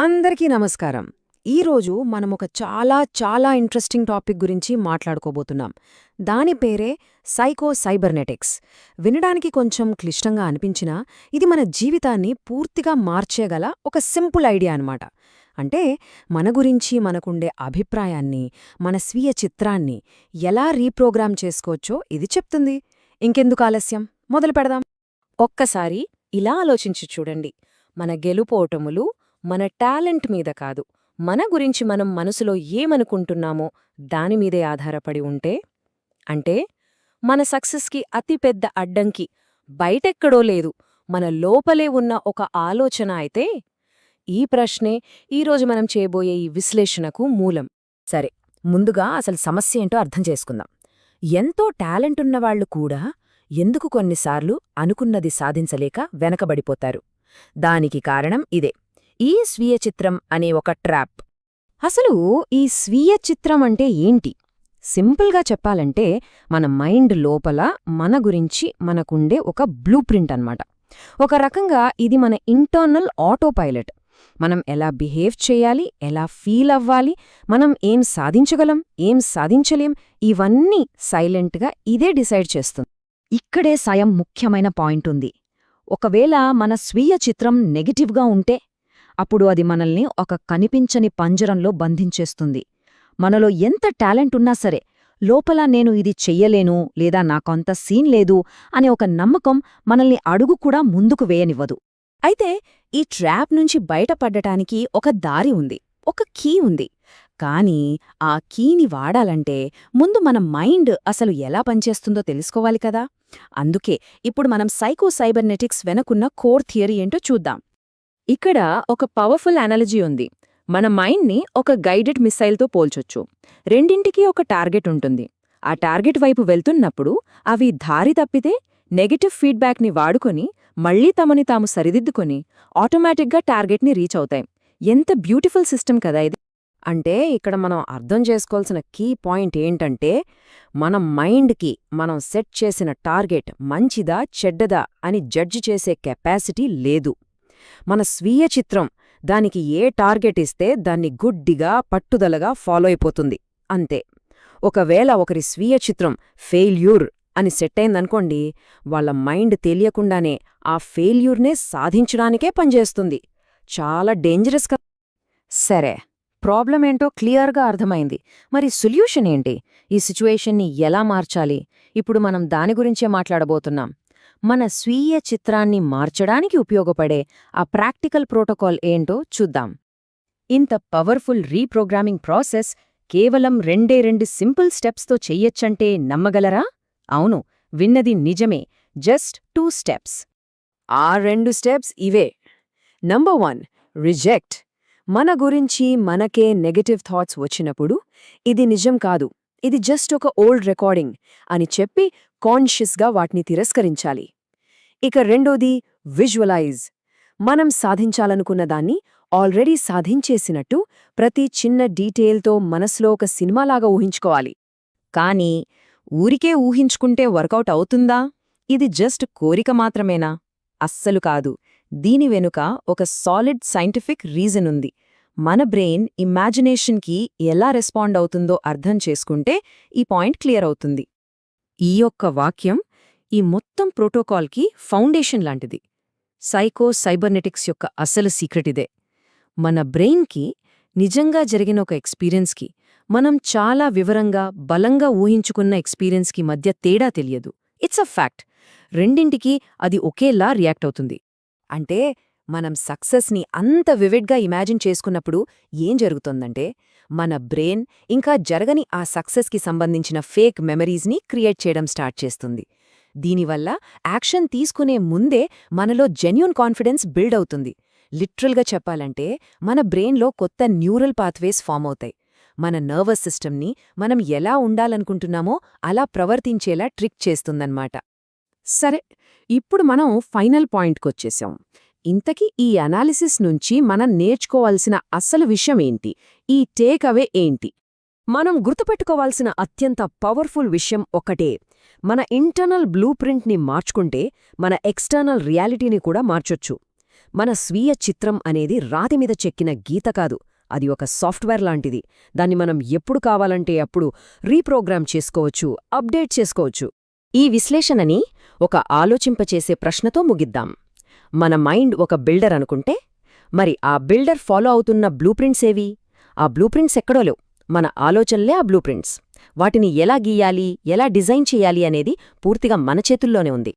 అందరికీ నమస్కారం. ఈరోజు మనం ఒక చాలా చాలా ఇంట్రెస్టింగ్ టాపిక్ గురించి మాట్లాడుకోబోతున్నాం. దాని పేరే సైకో సైబర్నెటిక్స్ వినడానికి కొంచెం క్లిష్టంగా అనిపించినా ఇది మన జీవితాన్ని పూర్తిగా మార్చేగల ఒక సింపుల్ ఐడియా అన్నమాట. అంటే మన గురించి మనకుండే అభిప్రాయాన్ని మన స్వీయ చిత్రాన్ని ఎలా రీప్రోగ్రామ్ చేసుకోవచ్చో ఇది చెప్తుంది. ఇంకెందుకు ఆలస్యం? మొదలు పెడదాం. ఒక్కసారి ఇలా ఆలోచించి చూడండి. మన గెలుపోటములు మన టాలెంట్ మీద కాదు. మన గురించి మనం మనసులో ఏమనుకుంటున్నామో దానిమీదే ఆధారపడి ఉంటే? అంటే మన సక్సెస్కి అతిపెద్ద అడ్డంకి బయటెక్కడో లేదు మన లోపలే ఉన్న ఒక ఆలోచన అయితే ఈ ప్రశ్నే ఈరోజు మనం చేయబోయే ఈ విశ్లేషణకు మూలం. సరే ముందుగా అసలు సమస్య ఏంటో అర్థం చేసుకుందాం. ఎంతో టాలెంట్ ఉన్నవాళ్ళు కూడా ఎందుకు కొన్నిసార్లు అనుకున్నది సాధించలేక వెనకబడిపోతారు? దానికి కారణం ఇదే. ఈ స్వీయ చిత్రం అనే ఒక ట్రాప్. అసలు ఈ స్వీయ చిత్రం అంటే ఏంటి? సింపుల్గా చెప్పాలంటే మన మైండ్ లోపల మన గురించి మనకుండే ఒక బ్లూ ప్రింట్ అన్నమాట. ఒక రకంగా ఇది మన ఇంటర్నల్ ఆటో పైలట్ మనం ఎలా బిహేవ్ చేయాలి ఎలా ఫీల్ అవ్వాలి మనం ఏం సాధించగలం ఏం సాధించలేం ఇవన్నీ సైలెంట్గా ఇదే డిసైడ్ చేస్తుంది. ఇక్కడే సయం ముఖ్యమైన పాయింట్ ఉంది. ఒకవేళ మన స్వీయ చిత్రం నెగటివ్గా ఉంటే అప్పుడు అది మనల్ని ఒక కనిపించని పంజరంలో బంధించేస్తుంది. మనలో ఎంత టాలెంట్ ఉన్నా సరే లోపల నేను ఇది చెయ్యలేను లేదా నాకంత సీన్ లేదు అనే ఒక నమ్మకం మనల్ని అడుగు కూడా ముందుకు వేయనివ్వదు. అయితే ఈ ట్రాప్ నుంచి బయటపడ్డటానికి ఒక దారి ఉంది ఒక కీ ఉంది. కానీ ఆ కీని వాడాలంటే ముందు మన మైండ్ అసలు ఎలా పనిచేస్తుందో తెలుసుకోవాలి కదా. అందుకే ఇప్పుడు మనం సైకో సైబర్నెటిక్స్ వెనకున్న కోర్ థియరీ ఏంటో చూద్దాం. ఇక్కడ ఒక పవర్ఫుల్ అనాలజీ ఉంది. మన మైండ్ని ఒక గైడెడ్ మిస్సైల్తో పోల్చొచ్చు. రెండింటికి ఒక టార్గెట్ ఉంటుంది. ఆ టార్గెట్ వైపు వెళ్తున్నప్పుడు అవి దారి తప్పితే నెగటివ్ ఫీడ్బ్యాక్ని వాడుకొని మళ్ళీ తమని తాము సరిదిద్దుకొని ఆటోమేటిక్గా టార్గెట్ని రీచ్ అవుతాయి. ఎంత బ్యూటిఫుల్ సిస్టమ్ కదా ఇది. అంటే ఇక్కడ మనం అర్థం చేసుకోవాల్సిన కీ పాయింట్ ఏంటంటే మన మైండ్కి మనం సెట్ చేసిన టార్గెట్ మంచిదా చెడ్డదా అని జడ్జి చేసే కెపాసిటీ లేదు. మన స్వీయ చిత్రం దానికి ఏ టార్గెట్ ఇస్తే దాన్ని గుడ్డిగా పట్టుదలగా ఫాలో అయిపోతుంది. అంతే. ఒకవేళ ఒకరి స్వీయ చిత్రం ఫెయిల్యూర్ అని సెట్టయిందనుకోండి వాళ్ళ మైండ్ తెలియకుండానే ఆ ఫెయిల్యూర్నే సాధించడానికే పనిచేస్తుంది. చాలా డేంజరస్ కదా సరే ప్రాబ్లం ఏంటో క్లియర్గా అర్థమైంది. మరి సొల్యూషన్ ఏంటి? ఈ సిచ్యువేషన్ని ఎలా మార్చాలి? ఇప్పుడు మనం దాని గురించే మాట్లాడబోతున్నాం. మన స్వీయ చిత్రాన్ని మార్చడానికి ఉపయోగపడే ఆ ప్రాక్టికల్ ప్రోటోకాల్ ఏంటో చూద్దాం. ఇంత పవర్ఫుల్ రీప్రోగ్రామింగ్ ప్రాసెస్ కేవలం రెండే రెండు సింపుల్ స్టెప్స్తో చెయ్యొచ్చంటే నమ్మగలరా? అవును విన్నది నిజమే. Just two steps. ఆ రెండు స్టెప్స్ ఇవే. Number one reject. మన గురించి మనకే నెగటివ్ థాట్స్ వచ్చినప్పుడు ఇది నిజం కాదు. ఇది జస్ట్ ఒక ఓల్డ్ రికార్డింగ్ అని చెప్పి కాన్షియస్గా వాటిని తిరస్కరించాలి. ఇక రెండోది విజువలైజ్. మనం సాధించాలనుకున్న దాన్ని ఆల్రెడీ సాధించేసినట్టు ప్రతి చిన్న డీటెయిల్తో మనసులో ఒక సినిమాలాగా ఊహించుకోవాలి. కానీ ఊరికే ఊహించుకుంటే వర్కౌట్ అవుతుందా? ఇది జస్ట్ కోరిక మాత్రమేనా? అస్సలు కాదు. దీని వెనుక ఒక సాలిడ్ సైంటిఫిక్ రీజన్ ఉంది. మన బ్రెయిన్ ఇమాజినేషన్కి ఎలా రెస్పాండ్ అవుతుందో అర్థం చేసుకుంటే ఈ పాయింట్ క్లియర్ అవుతుంది. ఈ యొక్క వాక్యం ఈ మొత్తం ప్రోటోకాల్కి ఫౌండేషన్ లాంటిది. సైకో సైబర్నెటిక్స్ యొక్క అసలు సీక్రెట్ ఇదే. మన బ్రెయిన్కి నిజంగా జరిగిన ఒక ఎక్స్పీరియన్స్కి మనం చాలా వివరంగా బలంగా ఊహించుకున్న ఎక్స్పీరియన్స్కి మధ్య తేడా తెలియదు. It's a fact. రెండింటికి అది ఒకేలా రియాక్ట్ అవుతుంది. అంటే మనం సక్సెస్ని అంత వివిడ్గా ఇమాజిన్ చేసుకున్నప్పుడు ఏం జరుగుతుందంటే మన బ్రెయిన్ ఇంకా జరగని ఆ సక్సెస్కి సంబంధించిన ఫేక్ మెమరీస్ని క్రియేట్ చేయడం స్టార్ట్ చేస్తుంది. దీనివల్ల యాక్షన్ తీసుకునే ముందే మనలో జెన్యున్ కాన్ఫిడెన్స్ బిల్డ్ అవుతుంది. లిటరల్గా చెప్పాలంటే మన బ్రెయిన్లో కొత్త న్యూరల్ పాత్వేస్ ఫామ్ అవుతాయి. మన నర్వస్ సిస్టమ్ని మనం ఎలా ఉండాలనుకుంటున్నామో అలా ప్రవర్తించేలా ట్రిక్ చేస్తుందన్నమాట. సరే ఇప్పుడు మనం ఫైనల్ పాయింట్కొచ్చేసాం. ఇంతకీ ఈ అనాలిసిస్ నుంచి మనం నేర్చుకోవాల్సిన అసలు విషయం ఏంటి? ఈ టేక్ అవే ఏంటి? మనం గుర్తుపెట్టుకోవాల్సిన అత్యంత పవర్ఫుల్ విషయం ఒకటే. మన ఇంటర్నల్ బ్లూ ప్రింట్ని మార్చుకుంటే మన ఎక్స్టర్నల్ రియాలిటీని కూడా మార్చొచ్చు. మన స్వీయ చిత్రం అనేది రాతి మీద చెక్కిన గీత కాదు. అది ఒక సాఫ్ట్వేర్ లాంటిది. దాన్ని మనం ఎప్పుడు కావాలంటే అప్పుడు రీప్రోగ్రామ్ చేసుకోవచ్చు అప్డేట్ చేసుకోవచ్చు. ఈ విశ్లేషణని ఒక ఆలోచింపచేసే ప్రశ్నతో ముగిద్దాం. మన మైండ్ ఒక బిల్డర్ అనుకుంటే మరి ఆ బిల్డర్ ఫాలో అవుతున్న బ్లూప్రింట్స్ ఏవి? ఆ బ్లూప్రింట్స్ ఎక్కడో లేవు. మన ఆలోచనలే ఆ బ్లూ ప్రింట్స్ వాటిని ఎలా గీయాలి ఎలా డిజైన్ చేయాలి అనేది పూర్తిగా మన చేతుల్లోనే ఉంది.